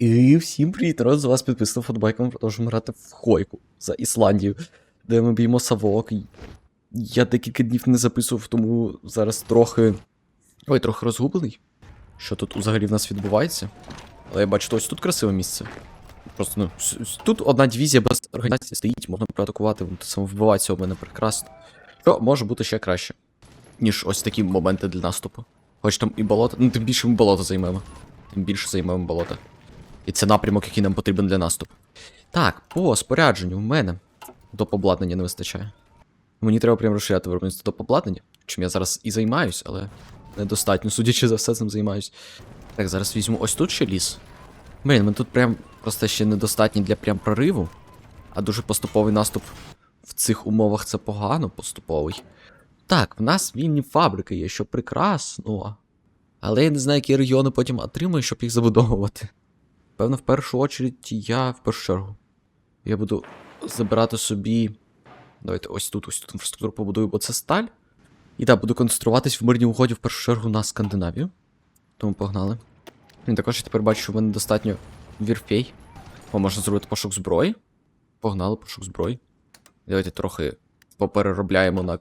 І всім привіт, народ, з вас підписано фотбайком, продовжуємо грати в Хойку за Ісландію, де ми б'ємо совок. І Я декілька днів не записував, тому зараз трохи. Ой, трохи розгублений. Що тут взагалі в нас відбувається? Але я бачу, ось тут красиве місце. Просто, ну, тут одна дивізія без організації стоїть, можна проатакувати, вон самовбивається у мене прекрасно. Що може бути ще краще, ніж ось такі моменти для наступу. Хоч там і болото, ну тим більше ми болото займемо. Тим більше займемо болото. І це напрямок, який нам потрібен для наступу. Так, по спорядженню в мене доп. обладнання не вистачає. Мені треба прям розширяти виробництво доп. обладнання, чим я зараз і займаюсь, але недостатньо, судячи за все, цим займаюсь. Так, зараз візьму ось тут ще ліс. Блін, ми тут прям просто ще недостатні для прям прориву, а дуже поступовий наступ в цих умовах це погано поступовий. Так, в нас вільні фабрики є, що прекрасно. Але я не знаю, які регіони потім отримаю, щоб їх забудовувати. Певно, в першу очередь я в першу чергу. Я буду забирати собі. Давайте ось тут, ось тут інфраструктуру побудую, бо це сталь. І так, буду концентруватись в мирній угоді в першу чергу на Скандинавію. Тому погнали. І також я тепер бачу, що в мене достатньо вірфей. О, можна зробити пошук зброї. Погнали, пошук зброї. Давайте трохи попереробляємо на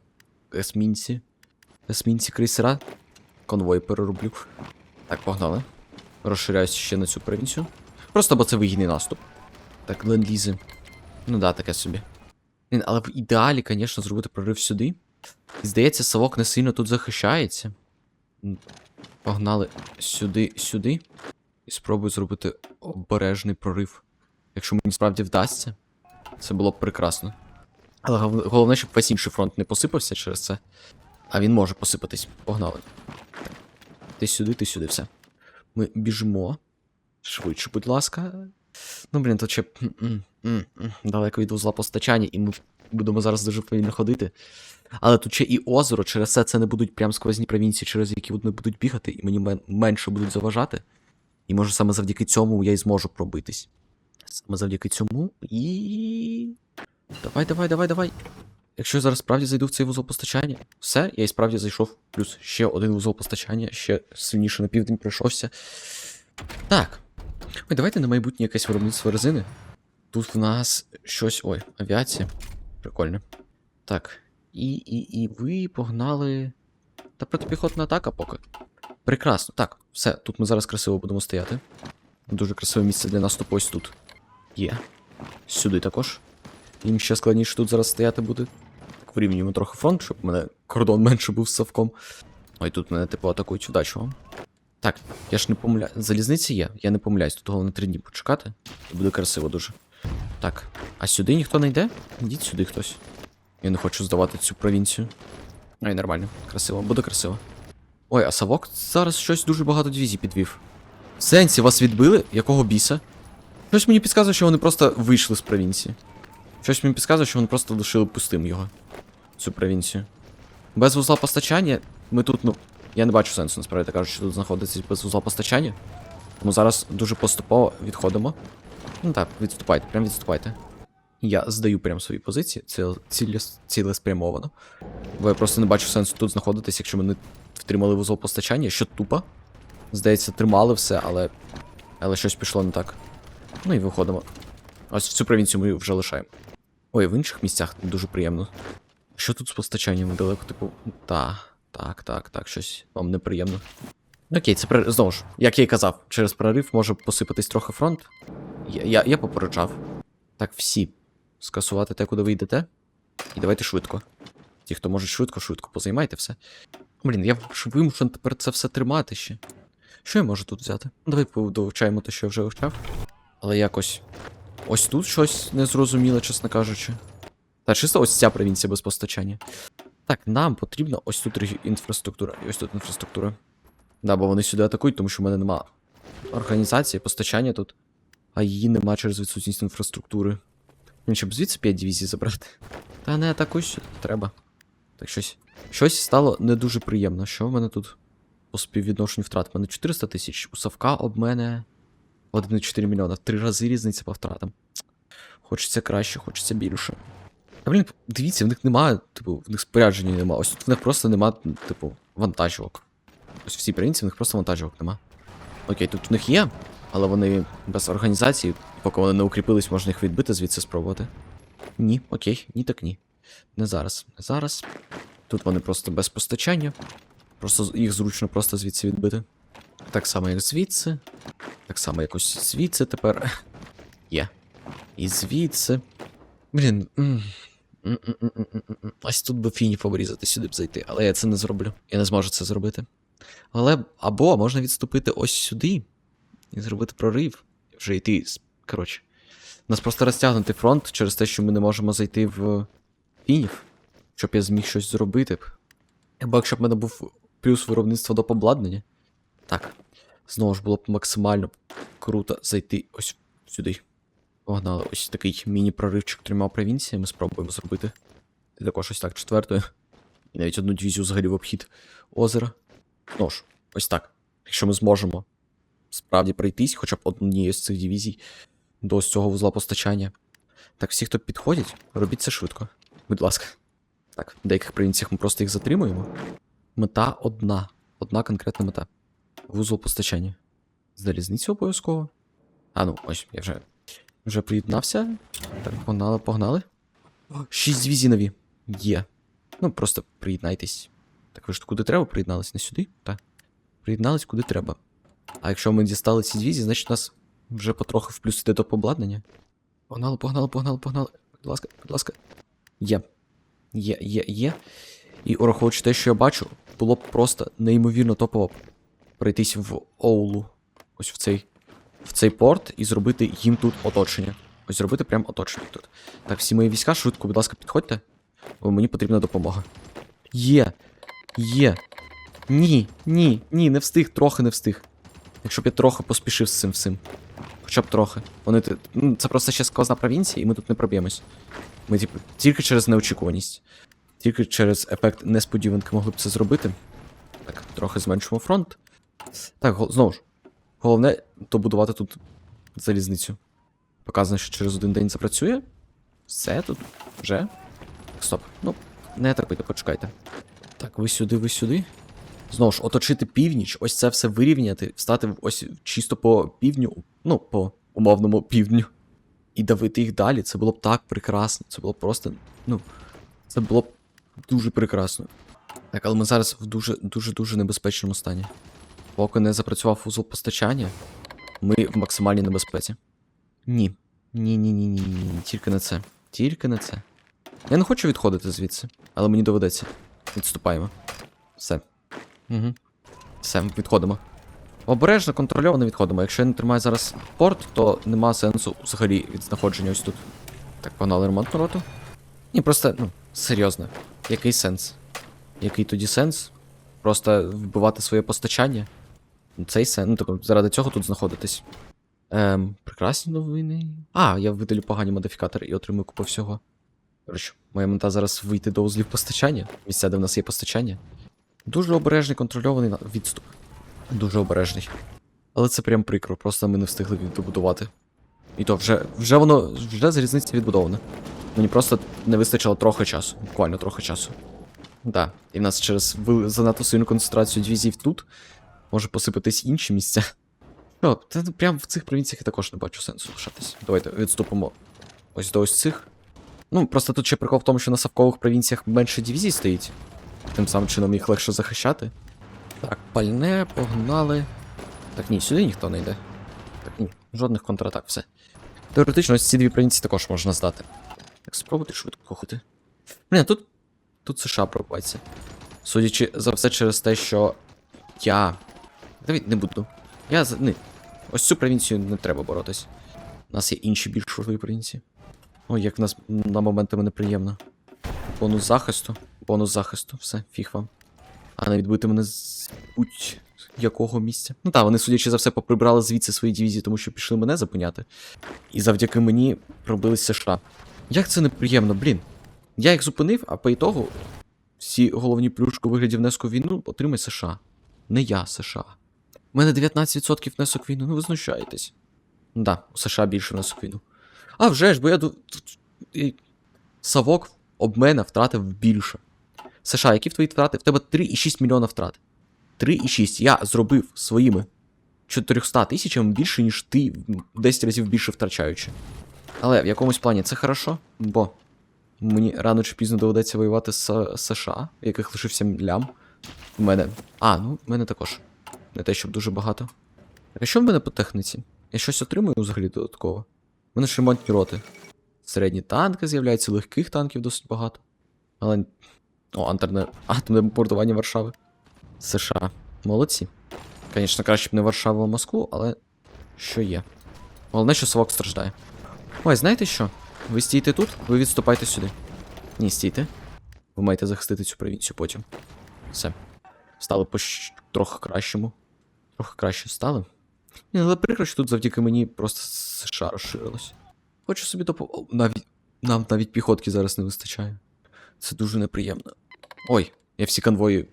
есмінці. Есмінці крейсера. Конвой перероблю. Так, погнали. Розширяюся ще на цю провінцію. Просто бо це вигідний наступ. Так, ленд-лізи. Ну да, таке собі. Блін, але в ідеалі, звісно, зробити прорив сюди. І здається, совок не сильно тут захищається. Погнали сюди, сюди. І спробую зробити обережний прорив. Якщо мені справді вдасться, це було б прекрасно. Але головне, щоб весь інший фронт не посипався через це. А він може посипатись. Погнали. Ти сюди, ти сюди, все. Ми біжимо. Швидше, будь ласка. Ну, блін, тут ще далеко від вузла постачання, і ми будемо зараз дуже повільно ходити. Але тут ще і озеро, через це це не будуть прям сквозні провінції, через які вони будуть бігати, і мені менше будуть заважати. І може саме завдяки цьому я і зможу пробитись. Саме завдяки цьому і. Давай, давай, давай, давай. Якщо я зараз справді зайду в цей вузол постачання, все, я і справді зайшов. Плюс ще один вузол постачання, ще сильніше на південь пройшовся. Так. Ой, давайте на майбутнє якесь виробництво резини. Тут в нас щось. Ой, авіація. Прикольно. Так. І, і, і ви погнали. Та протипіхотна атака поки. Прекрасно. Так, все, тут ми зараз красиво будемо стояти. Дуже красиве місце для наступу ось тут. Є. Сюди також. Їм ще складніше тут зараз стояти буде. Так, вирівнюємо трохи фронт, щоб у мене кордон менше був з совком. Ой, тут мене типу атакують удачу. Так, я ж не помиляю. Залізниці є, я не помиляюсь, тут головне три дні почекати. І буде красиво дуже. Так, а сюди ніхто не йде? Йдіть сюди хтось. Я не хочу здавати цю провінцію. Ай, нормально, красиво, буде красиво. Ой, а Савок зараз щось дуже багато дивізій підвів. В сенсі вас відбили? Якого біса? Щось мені підказує, що вони просто вийшли з провінції. Щось мені підказує, що вони просто лишили пустим його. Цю провінцію. Без вузла постачання ми тут, ну. Я не бачу сенсу, насправді кажучи, тут знаходиться без вузла постачання. Тому зараз дуже поступово відходимо. Ну так, відступайте, прям відступайте. Я здаю прям свої позиції, це цілес, цілеспрямовано. Бо я просто не бачу сенсу тут знаходитись, якщо ми не втримали вузол постачання, що тупо. Здається, тримали все, але. Але щось пішло не так. Ну і виходимо. Ось в цю провінцію ми вже лишаємо. Ой, в інших місцях дуже приємно. Що тут з постачанням далеко, типу. Та, так, так, так, щось вам неприємно. Окей, це при- знову ж, як я й казав, через прорив може посипатись трохи фронт. Я, я, я попереджав. Так, всі. Скасувати те, куди ви йдете. І давайте швидко. Ті, хто може швидко, швидко позаймайте все. Блін, я вимушений тепер це все тримати ще. Що я можу тут взяти? Давай довчаємо те, що я вже вивчав. Але якось. Ось тут щось незрозуміле, чесно кажучи. Та чисто ось ця провінція без постачання. Так, нам потрібна ось тут інфраструктура. І ось тут інфраструктура. Да, бо вони сюди атакують, тому що в мене нема організації, постачання тут. А її нема через відсутність інфраструктури. Він щоб звідси 5 дивізій забрати. Та не атакуй сюди, треба. Так щось. Щось стало не дуже приємно. Що в мене тут по співвідношенню втрат? У мене 400 тисяч. У Савка об мене 1,4 мільйона. Три рази різниця по втратам. Хочеться краще, хочеться більше. Блін, дивіться, в них немає, типу, в них спорядження немає. Ось тут в них просто нема, типу, вантажівок. Ось всі провінції, в них просто вантажівок нема. Окей, тут в них є. Але вони без організації, поки вони не укріпились, можна їх відбити звідси спробувати. Ні, окей, ні, так ні. Не зараз. Не зараз. Тут вони просто без постачання. Просто їх зручно просто звідси відбити. Так само, як звідси. Так само якось звідси тепер. Є. І звідси. Блін. Ось тут би фінів обрізати, сюди б зайти, але я це не зроблю. Я не зможу це зробити. Але або можна відступити ось сюди і зробити прорив. Вже йти. Коротше. Нас просто розтягнутий фронт через те, що ми не можемо зайти в фінів, щоб я зміг щось зробити. Або якщо б в мене був плюс виробництва до обладнання. Так. Знову ж було б максимально круто зайти ось сюди. Погнали, ось такий міні-проривчик трьома провінціями спробуємо зробити. І також ось так четвертою. І навіть одну дивізію взагалі в обхід озера. Ну ж, ось так. Якщо ми зможемо справді пройтись, хоча б однією з цих дивізій до ось цього вузла постачання. Так, всі, хто підходять, робіть це швидко. Будь ласка. Так, в деяких провінціях ми просто їх затримуємо. Мета одна. Одна конкретна мета. Вузол постачання. Залізницю обов'язково. А ну, ось, я вже. Вже приєднався. Так, погнали, погнали. Шість дивізій нові. Є. Ну, просто приєднайтесь. Так ви ж куди треба приєднались? Не сюди? Так. Приєднались куди треба. А якщо ми дістали ці дивізії, значить нас вже потрохи в плюс іде до обладнання. Погнали, погнали, погнали, погнали. Будь ласка, будь ласка. Є. Є, є, є. І ураховуючи те, що я бачу, було б просто неймовірно топово пройтись в Оулу. Ось в цей. В цей порт і зробити їм тут оточення. Ось зробити прям оточення тут. Так, всі мої війська, швидко, будь ласка, підходьте. Бо мені потрібна допомога. Є. Є. Ні, ні, ні, не встиг, трохи не встиг. Якщо б я трохи поспішив з цим всім. Хоча б трохи. Вони ну, це просто ще сквозна провінція, і ми тут не проб'ємось. Ми, типу, тільки через неочікуваність. Тільки через ефект несподіванки могли б це зробити. Так, трохи зменшимо фронт. Так, знову ж. Головне добудувати тут залізницю. Показано, що через один день запрацює. Все тут вже. Стоп. Ну, не терпите, почекайте. Так, ви сюди, ви сюди. Знову ж, оточити північ, ось це все вирівняти, встати ось чисто по півдню, ну, по умовному півдню. І давити їх далі. Це було б так прекрасно. Це було б просто. Ну, це було б дуже прекрасно. Так, але ми зараз в дуже дуже дуже небезпечному стані. Поки не запрацював узол постачання, ми в максимальній небезпеці. Ні. Ні, ні. Тільки не це. Тільки не це. Я не хочу відходити звідси, але мені доведеться. Відступаємо. Все. Угу. Все, відходимо. Обережно, контрольовано відходимо. Якщо я не тримаю зараз порт, то нема сенсу взагалі від знаходження ось тут. Так, погнали ремонтну роту. Ні, просто, ну, серйозно. Який сенс? Який тоді сенс? Просто вбивати своє постачання? Ну, Цей сенс. Ну, тобто, заради цього тут знаходитись. Ем, прекрасні новини. А, я видалю погані модифікатори і отримую купу всього. Коротше, моя мета зараз вийти до узлів постачання, місця, де в нас є постачання. Дуже обережний контрольований відступ. Дуже обережний. Але це прям прикро, просто ми не встигли добудувати. І то вже, вже воно, вже залізниця відбудована. Мені просто не вистачило трохи часу, буквально трохи часу. Да. І в нас через занадто сильну концентрацію дивізій тут може посипатись інші місця. Ну, та прям в цих провінціях я також не бачу сенсу лишатись. Давайте відступимо ось до ось цих. Ну, просто тут ще прикол в тому, що на савкових провінціях менше дивізій стоїть. Тим самим чином їх легше захищати. Так, пальне, погнали. Так, ні, сюди ніхто не йде. Так, ні, жодних контратак, все. Теоретично, ось ці дві провінції також можна здати. Так, спробуйте швидко кохати. Блін, тут. Тут США пробувається. Судячи за все через те, що я. Давид не буду. Я за. Не. Ось цю провінцію не треба боротись. У нас є інші більш важливі провінції. Ой, як в нас на моментами неприємно. Бонус захисту. Бонус захисту, все, фіг вам. А не відбити мене з будь-якого місця. Ну так, вони, судячи за все, поприбрали звідси свої дивізії, тому що пішли мене зупиняти. І завдяки мені пробились США. Як це неприємно, блін. Я їх зупинив, а по ітогу всі головні плюшки у вигляді внеску війну отримає США. Не я, США. У мене 19% внесок війну, ну ви знущаєтесь. Да, у США більше внесок війну. А вже ж, бо я Савок об мене втратив більше. США, які в твої втрати? В тебе 3,6 мільйона втрат. 3,6 я зробив своїми 400 тисячами більше, ніж ти 10 разів більше втрачаючи. Але в якомусь плані це хорошо, бо мені рано чи пізно доведеться воювати з США, яких лишився лям. У мене. А, ну, в мене також. Не те, щоб дуже багато. А що в мене по техніці? Я щось отримую взагалі додатково. У мене ж ремонтні роти. Середні танки з'являються, легких танків досить багато. Але. О, антерне... атомне бомбардування Варшави. США. Молодці. Звісно, краще б не Варшаву, а Москву, але що є. Головне, що Совок страждає. Ой, знаєте що? Ви стійте тут, ви відступайте сюди. Ні, стійте. Ви маєте захистити цю провінцію потім. Все. Стали по трохи кращому. Трохи краще стали. Ні, але прикро, що тут завдяки мені просто США розширилось. Хочу собі допо... Навіть... Нам навіть піхотки зараз не вистачає. Це дуже неприємно. Ой, я всі конвої.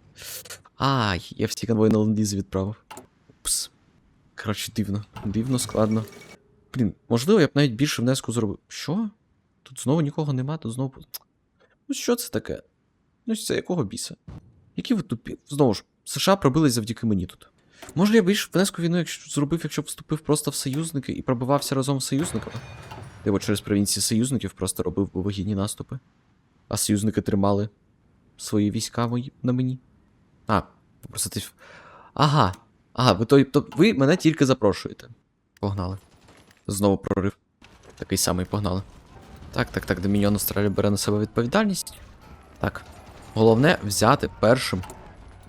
Ай, я всі конвої на ленд відправив. Упс. Коротше, дивно. Дивно, складно. Блін, можливо, я б навіть більше внеску зробив. Що? Тут знову нікого нема, тут знову. Ну що це таке? Ну це якого біса? Які ви тупі? Знову ж, США пробились завдяки мені тут. Може я більш внеску війну, якщо зробив, якщо б вступив просто в союзники і пробивався разом з союзниками? Типу через провінції союзників просто робив би вигідні наступи. А союзники тримали свої війська мої на мені. А, попросити. Ага. Ага, ви то, то ви мене тільки запрошуєте. Погнали. Знову прорив. Такий самий погнали. Так, так, так, Доміньон Австралія бере на себе відповідальність. Так. Головне взяти першим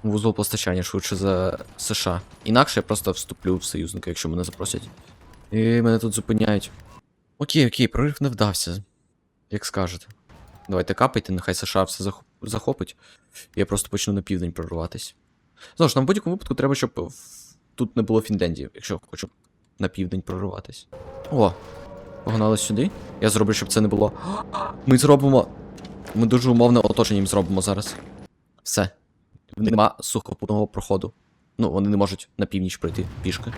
вузол постачання швидше за США. Інакше я просто вступлю в союзника, якщо мене запросять. І мене тут зупиняють. Окей, окей, прорив не вдався. Як скажете. Давайте капайте, нехай США все захопить. Я просто почну на південь прорватись. Знову ж, нам в будь-якому випадку треба, щоб тут не було Фінляндії, якщо хочу на південь прориватись. О, погнали сюди. Я зроблю, щоб це не було. Ми зробимо. Ми дуже умовне оточення їм зробимо зараз. Все. Нема сухопутного проходу. Ну, вони не можуть на північ пройти пішки.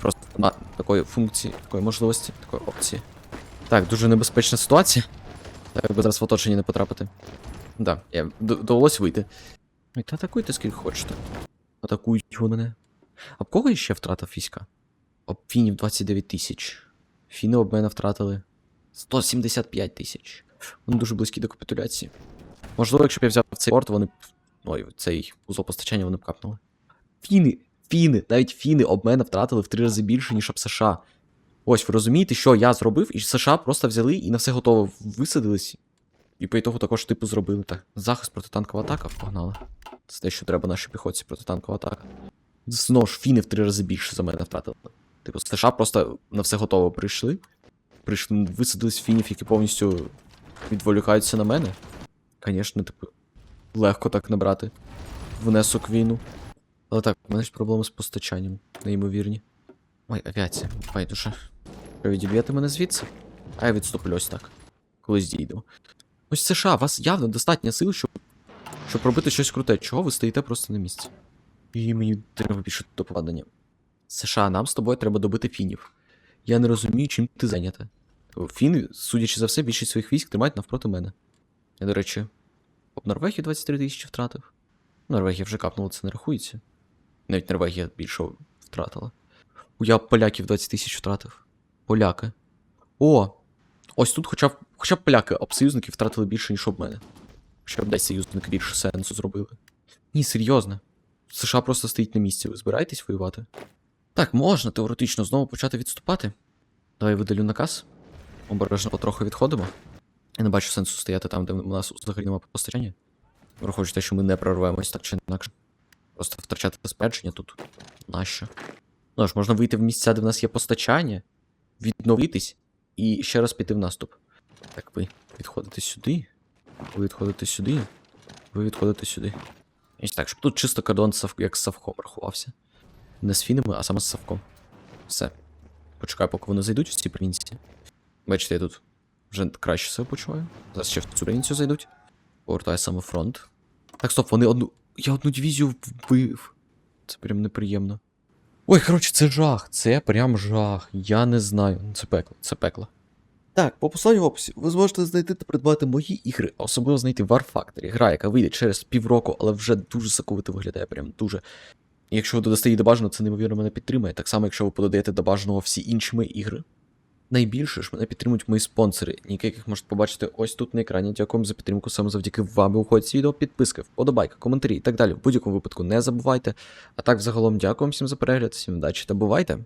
Просто нема такої функції, такої можливості, такої опції. Так, дуже небезпечна ситуація. Так би зараз в оточення не потрапити. Да, я довелось вийти. Ой, та атакуйте скільки хочете. Атакують вони мене. А в кого ще втратив війська? Об фінів 29 тисяч. Фіни об мене втратили 175 тисяч. Вони дуже близькі до капітуляції. Можливо, якщо б я взяв цей порт, вони б. Ой, цей узол постачання вони б капнули. Фіни, фіни, навіть фіни об мене втратили в три рази більше, ніж об США. Ось, ви розумієте, що я зробив, і США просто взяли і на все готово висадились. І по ітогу також типу зробили так. Захист протитанкова атака погнали. Це те, що треба нашій піхоті протитанкова атака. Знову ж фіни в три рази більше за мене втратили. Типу, США просто на все готово прийшли. Прийшли, висадились фінів, які повністю відволікаються на мене. Звісно, типу, легко так набрати внесок війну. Але так, у мене ж проблеми з постачанням, неймовірні. Ой, авіація, байдуже. Що відіб'єте мене звідси? А я відступлю ось так. Колись дійдемо. Ось США, у вас явно достатньо сил, щоб, щоб робити щось круте. Чого ви стоїте просто на місці? І мені треба більше до попадання. США, нам з тобою треба добити фінів. Я не розумію, чим ти зайнята. Фіни, судячи за все, більшість своїх військ тримають навпроти мене. Я, до речі, об Норвегію 23 тисячі втратив. Норвегія вже капнула, це не рахується. Навіть Норвегія більше втратила. Я поляків 20 тисяч втратив. Поляки. О! Ось тут хоча б, хоча б поляки об втратили більше, ніж об мене. Хоча б десь союзники більше сенсу зробили. Ні, серйозно. США просто стоїть на місці. Ви збираєтесь воювати? Так, можна теоретично знову почати відступати. Давай видалю наказ. Обережно потроху відходимо. Я не бачу сенсу стояти там, де у нас взагалі немає постачання. Враховуючи те, що ми не прорвемось так чи інакше. Просто втрачати спорядження тут. Нащо? Ну ж, можна вийти в місця, де в нас є постачання, відновитись і ще раз піти в наступ. Так, ви відходите сюди. Ви відходите сюди. Ви відходите сюди. Ось так, щоб тут чисто кордон сав... як з Савком рахувався. Не з фінами, а саме з Савком. Все. Почекаю, поки вони зайдуть в ці провінції. Бачите, я тут вже краще себе почуваю. Зараз ще в цю провінцію зайдуть. Повертаю саме фронт. Так, стоп, вони одну. Я одну дивізію вбив. Це прям неприємно. Ой, коротше, це жах. Це прям жах. Я не знаю. Це пекло, це пекло. Так, по посланню в описі ви зможете знайти та придбати мої ігри, а особливо знайти War Factory. Гра, яка вийде через півроку, але вже дуже соковито виглядає, прям дуже. Якщо ви додасте її до бажаного, це неймовірно мене підтримує. Так само, якщо ви подаєте до бажаного всі інші мої ігри. Найбільше ж мене підтримують мої спонсори, ніки яких можете побачити ось тут на екрані. Дякуємо за підтримку. Саме завдяки вам виходить ці відео, підписка, вподобайка, коментарі і так далі. В будь-якому випадку не забувайте. А так, взагалом, дякую всім за перегляд, всім удачі та бувайте!